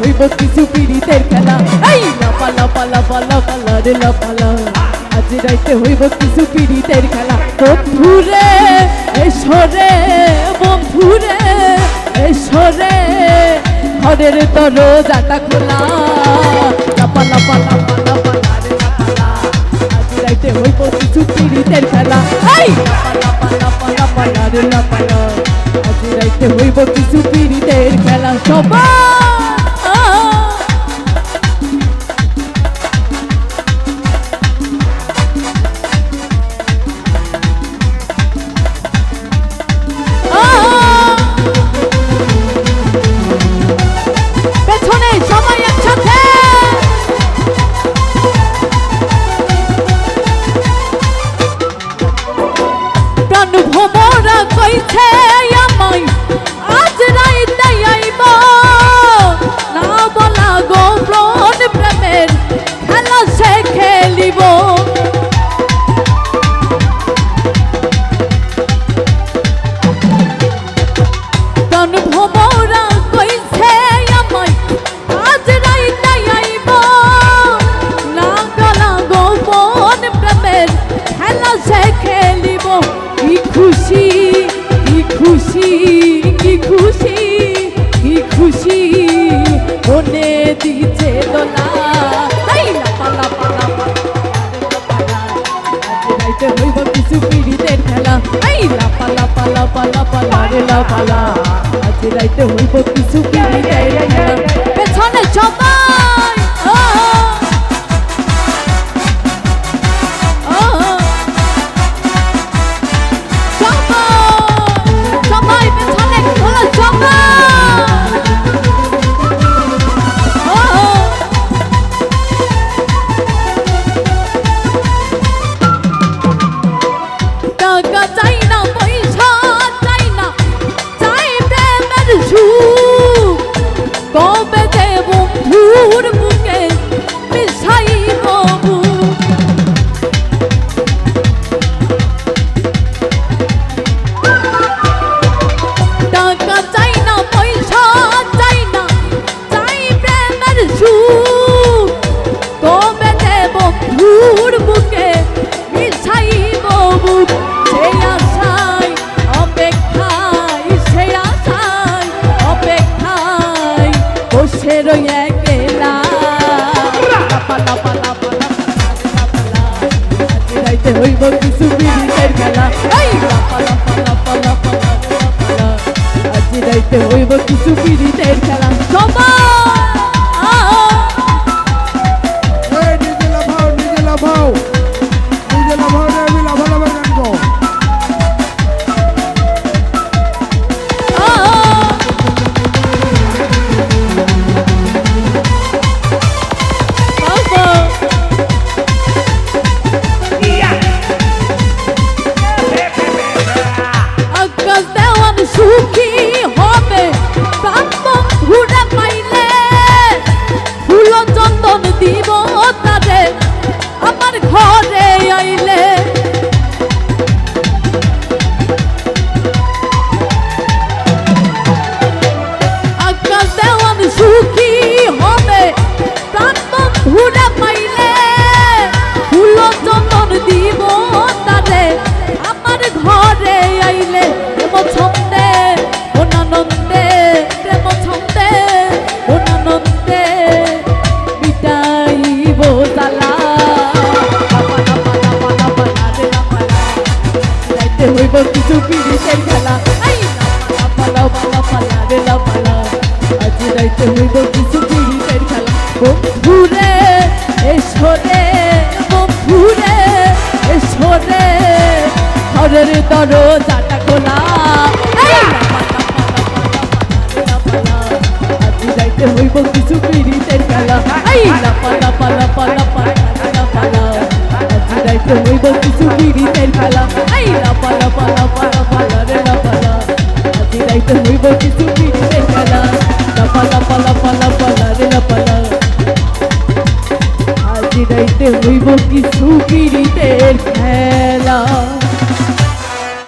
হইব কিছু পীড়িতের খেলা। এই লাপা লাপা লাপা লাপা রে লাপালা আজ রাইতে হইব কিছু পীড়িতের খেলা। বন্ধুরে এসরে বন্ধুরে এসরে ঘরের দরজাটা খোলা। লাপা লাপা লাপা লাপা রে লাপালা আজ রাইতে হইব কিছু পীড়িতের খেলা। এই লাপা লাপা লাপা লাপা রে লাপালা আজ রাইতে হইব কিছু পীড়িতের খেলা সবাই পেছনে খুশি কি খুশি কি খুশি কি খুশি মনে দিছে দোলা হইব কিছু পীড়িতের খেলা এই লাপা লাপা লাপা লাপা লারে লাপালা আজ রাইতে হইব কিছু পীড়িতের খেলা পেছনে সবাই Go, baby. রই একলা লাপা লাপা আজ রাইতে হইব কিছু বিড়িতের খেলা লাপা লাপা লাপা লাপা আজ রাইতে হইব কিছু বিড়িতের খেলা আজ হইব কিছু পীড়িতের খেলা বন্ধুরে এসরে বন্ধুরে এসরে ঘরের দরজাটা খোলা লাপা লাপা লাপা লাপা রাইতে হইব কিছু পীড়িতের খেলা এই লাপা লাপা লাপা লাপা লাপা আজ রাইতে হইব কিছু পীড়িতের খেলা এই লাপা লাপা লাপা পালা পালা লাপা রে লাপালা আজ রাইতে হইব কি পীড়িতের খেলা।